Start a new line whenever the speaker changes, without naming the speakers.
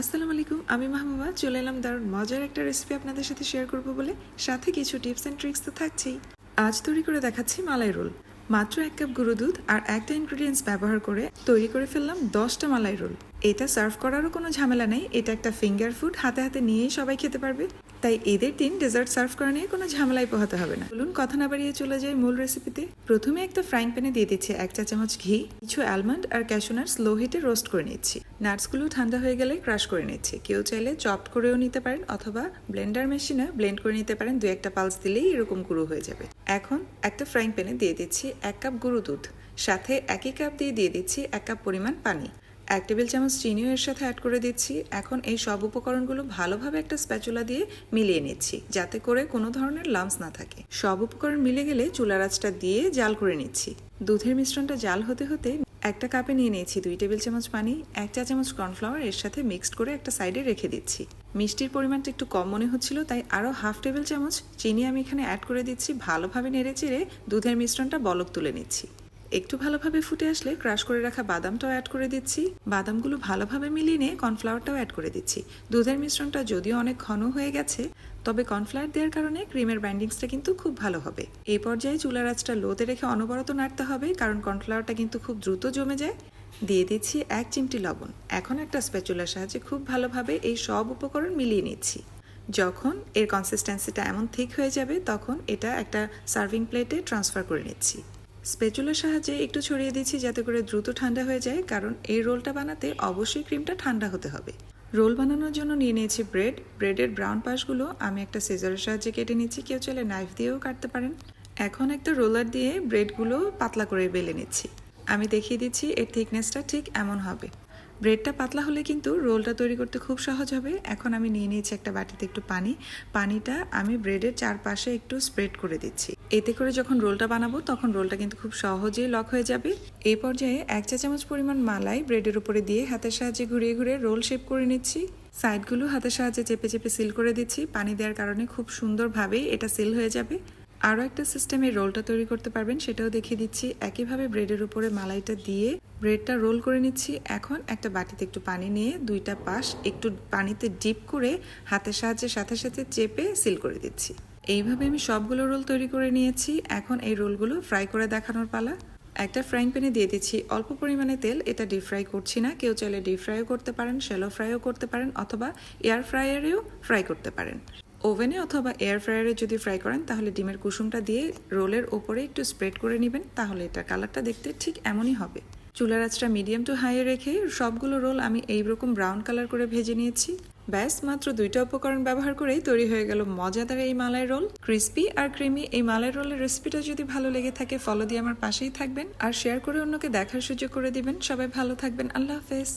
আসসালামু আলাইকুম, আমি মাহবুবা। চলে এলাম দারুণ মজার একটা রেসিপি আপনাদের সাথে শেয়ার করব বলে। সাথে কিছু টিপস অ্যান্ড ট্রিক্স তো থাকছেই। আজ তৈরি করে দেখাচ্ছি মালাই রোল। মাত্র এক কাপ গুঁড়ো দুধ আর একটা ইনগ্রিডিয়েন্টস ব্যবহার করে তৈরি করে ফেললাম দশটা মালাই রোল। এটা সার্ভ করারও কোনো ঝামেলা নেই। এটা একটা ফিঙ্গার ফুড হাতে হাতে নিয়েই সবাই খেতে পারবে। তাই এদের দিন ডেজার্ট সার্ভ করা নিয়ে কোনো ঝামেলায় পোহাতে হবে না। বলুন কথা না বাড়িয়ে চলে যাই মূল রেসিপিতে প্রথমে একটা ফ্রাইং প্যানে দিয়ে দিচ্ছি এক চা চামচ ঘি, কিছু অ্যালমন্ড আর ক্যাশু নাটস লো হিটে রোস্ট করে নিচ্ছি। নাটসগুলো ঠান্ডা হয়ে গেলে ক্রাশ করে নিচ্ছি। কেউ চাইলে চপ করেও নিতে পারেন অথবা ব্লেন্ডার মেশিনে ব্লেন্ড করে নিতে পারেন। দু একটা পালস দিলেই এরকম গুঁড়ো হয়ে যাবে। এখন একটা ফ্রাইং প্যানে দিয়ে দিচ্ছি এক কাপ গুঁড়ো দুধ। সাথে একই কাপ দিয়ে দিয়ে দিচ্ছি এক কাপ পরিমাণ পানি। এক টেবিল চামচ চিনিও এর সাথে অ্যাড করে দিচ্ছি। এখন এই সব উপকরণগুলো ভালোভাবে একটা স্প্যাচুলা দিয়ে মিলিয়ে নিচ্ছি, যাতে করে কোনো ধরনের লামস না থাকে। সব উপকরণ মিলে গেলে চুলার আঁচটা দিয়ে জাল করে নিচ্ছি। দুধের মিশ্রণটা জাল হতে হতে একটা কাপে নিয়ে নিয়েছি দুই টেবিল চামচ পানি, এক চা চামচ কর্নফ্লাওয়ার এর সাথে মিক্সড করে একটা সাইডে রেখে দিচ্ছি। মিষ্টির পরিমাণটা একটু কম মনে হচ্ছিল, তাই আরও হাফ টেবিল চামচ চিনি আমি এখানে অ্যাড করে দিচ্ছি। ভালোভাবে নেড়ে চেড়ে দুধের মিশ্রণটা বলক তুলে নিচ্ছি। একটু ভালোভাবে ফুটে আসলে ক্রাশ করে রাখা বাদামটাও অ্যাড করে দিচ্ছি। বাদামগুলো ভালোভাবে মিলিয়ে নিয়ে কর্নফ্লাওয়ারটাও অ্যাড করে দিচ্ছি। দুধের মিশ্রণটা যদিও অনেক ঘন হয়ে গেছে, তবে কর্নফ্লাওয়ার দেওয়ার কারণে ক্রিমের বাইন্ডিংসটা কিন্তু খুব ভালো হবে। এই পর্যায়ে চুলার আঁচটা লোতে রেখে অনবরত নাড়তে হবে, কারণ কর্নফ্লাওয়ারটা কিন্তু খুব দ্রুত জমে যায়। দিয়ে দিচ্ছি এক চিমটি লবণ। এখন একটা স্প্যাচুলার সাহায্যে খুব ভালোভাবে এই সব উপকরণ মিলিয়ে নিচ্ছি। যখন এর কনসিস্টেন্সিটা এমন ঠিক হয়ে যাবে, তখন এটা একটা সার্ভিং প্লেটে ট্রান্সফার করে নিচ্ছি। স্পেচুলার সাহায্যে একটু ছড়িয়ে দিচ্ছি যাতে করে দ্রুত ঠান্ডা হয়ে যায়, কারণ এই রোলটা বানাতে অবশ্যই ক্রিমটা ঠান্ডা হতে হবে। রোল বানানোর জন্য নিয়ে নিয়েছি ব্রেড। ব্রেডের ব্রাউন পাশগুলো আমি একটা সিজারের সাহায্যে কেটে নিচ্ছি, কেউ চাইলে নাইফ দিয়েও কাটতে পারেন। এখন একটা রোলার দিয়ে ব্রেডগুলো পাতলা করে বেলে নিচ্ছি। আমি দেখিয়ে দিচ্ছি এর থিকনেসটা ঠিক এমন হবে। ব্রেডটা পাতলা হলে কিন্তু রোলটা তৈরি করতে খুব সহজ হবে। এখন আমি নিয়ে নিয়েছি একটা বাটিতে একটু পানি। পানিটা আমি ব্রেডের চারপাশে একটু স্প্রেড করে দিচ্ছি। এতে করে যখন রোলটা বানাবো, তখন রোলটা কিন্তু খুব সহজেই লক হয়ে যাবে। এই পর্যায়ে এক চা চামচ পরিমাণ মালাই ব্রেডের উপরে দিয়ে হাতের সাহায্যে ঘুরিয়ে ঘুরিয়ে রোল শেপ করে নিচ্ছি। সাইডগুলো হাতের সাহায্যে চেপে চেপে সিল করে দিচ্ছি। পানি দেওয়ার কারণে খুব সুন্দরভাবেই এটা সিল হয়ে যাবে। আরও একটা সিস্টেমে রোলটা তৈরি করতে পারবেন, সেটাও দেখিয়ে দিচ্ছি। একইভাবে ব্রেডের উপরে মালাইটা দিয়ে ব্রেডটা রোল করে নিচ্ছি। এখন একটা বাটিতে একটু পানি নিয়ে দুইটা পাশ একটু পানিতে ডিপ করে হাতের সাহায্যে সাথে সাথে চেপে সিল করে দিচ্ছি। এইভাবে আমি সবগুলো রোল তৈরি করে নিয়েছি। এখন এই রোলগুলো ফ্রাই করে দেখানোর পালা। একটা ফ্রাইং প্যানে দিয়ে দিচ্ছি অল্প পরিমাণে তেল। এটা ডিপ ফ্রাই করছি না। কেউ চাইলে ডিপ ফ্রাইও করতে পারেন শ্যালো ফ্রাইও করতে পারেন অথবা এয়ার ফ্রায়ারেও ফ্রাই করতে পারেন। ওভেনে অথবা এয়ার ফ্রায়ারে যদি ফ্রাই করেন, তাহলে ডিমের কুসুমটা দিয়ে রোলের ওপরে একটু স্প্রেড করে নেবেন। তাহলে এটা কালারটা দেখতে ঠিক এমনই হবে। চুলার আঁচটা মিডিয়াম টু হাইয়ে রেখে সবগুলো রোল আমি এইরকম ব্রাউন কালার করে ভেজে নিয়েছি। ব্যাস, মাত্র দুইটা উপকরণ ব্যবহার করেই তৈরি হয়ে গেল মজাদার এই মালাই রোল। ক্রিস্পি আর ক্রিমি এই মালাই রোলের রেসিপিটা যদি ভালো লেগে থাকে ফলো দিয়ে আমার পাশেই থাকবেন। আর শেয়ার করে অন্যকে দেখার সুযোগ করে দিবেন। সবাই ভালো থাকবেন। আল্লাহ হাফেজ।